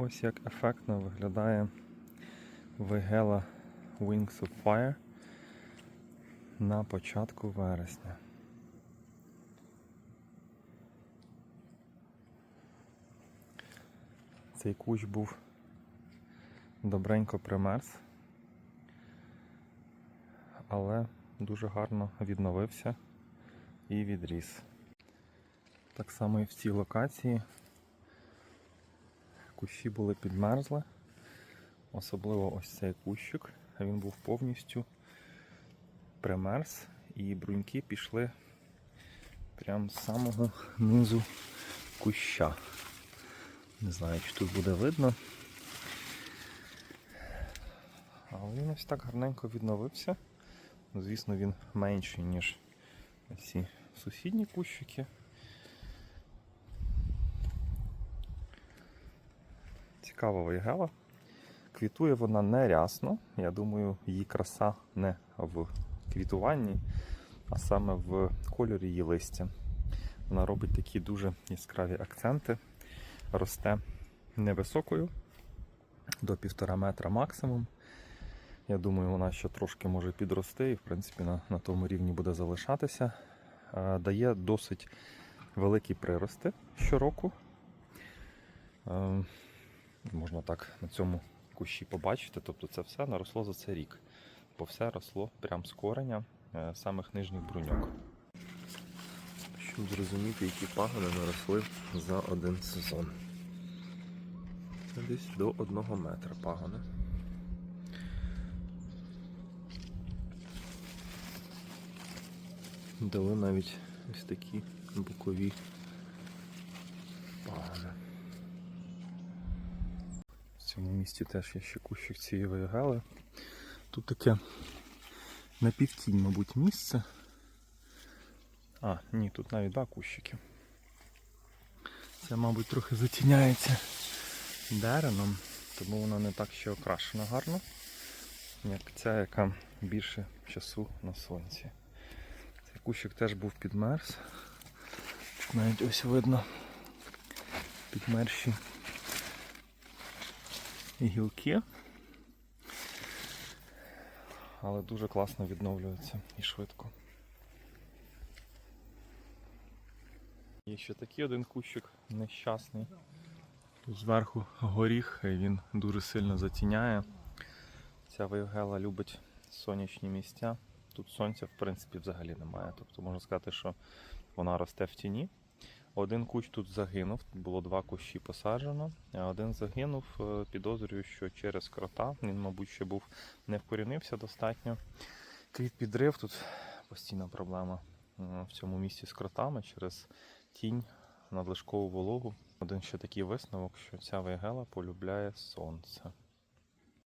Ось як ефектно виглядає Вигела Wings of Fire на початку вересня. Цей кущ був добренько примерз, але дуже гарно відновився і відріс. Так само і в цій локації кущі були підмерзли, особливо ось цей кущик, він був повністю примерз і бруньки пішли прямо з самого низу куща. Не знаю, чи тут буде видно. Але він ось так гарненько відновився. Звісно, він менший, ніж ці сусідні кущики. Цікава вайгела. Квітує вона не рясно. Я думаю, її краса не в квітуванні, а саме в кольорі її листя. Вона робить такі дуже яскраві акценти, росте невисокою, до півтора метра максимум. Я думаю, вона ще трошки може підрости і, в принципі, на, на тому рівні буде залишатися. Е, Дає досить великі прирости щороку. Е, Можна так на цьому кущі побачити. Тобто це все наросло за цей рік. Бо все росло прямо з кореня е, самих нижніх бруньок. Щоб зрозуміти, які пагони наросли за один сезон. Це десь до одного метра пагони. Дали навіть ось такі бокові пагони. В цьому місці теж є ще кущик цієї вайгали. Тут таке напівтінь, мабуть, місце. А, ні, тут навіть два кущики. Це, мабуть, трохи затіняється дереном, тому вона не так ще окрашена гарно, як ця, яка більше часу на сонці. Цей кущик теж був підмерз. Навіть ось видно підмерші гілки. Але дуже класно відновлюється і швидко. Є ще такий один кущик нещасний. Тут зверху горіх, і він дуже сильно затіняє. Ця вейгела любить сонячні місця. Тут сонця, в принципі, взагалі немає. Тобто можна сказати, що вона росте в тіні. Один кущ тут загинув, було два кущі посаджено, а один загинув, е, підозрюю, що через крота. Він, мабуть, ще був не вкорінився достатньо. Квіт підрив, тут постійна проблема е, в цьому місці з кротами через тінь, надлишкову вологу. Один ще такий висновок, що ця вейгела полюбляє сонце.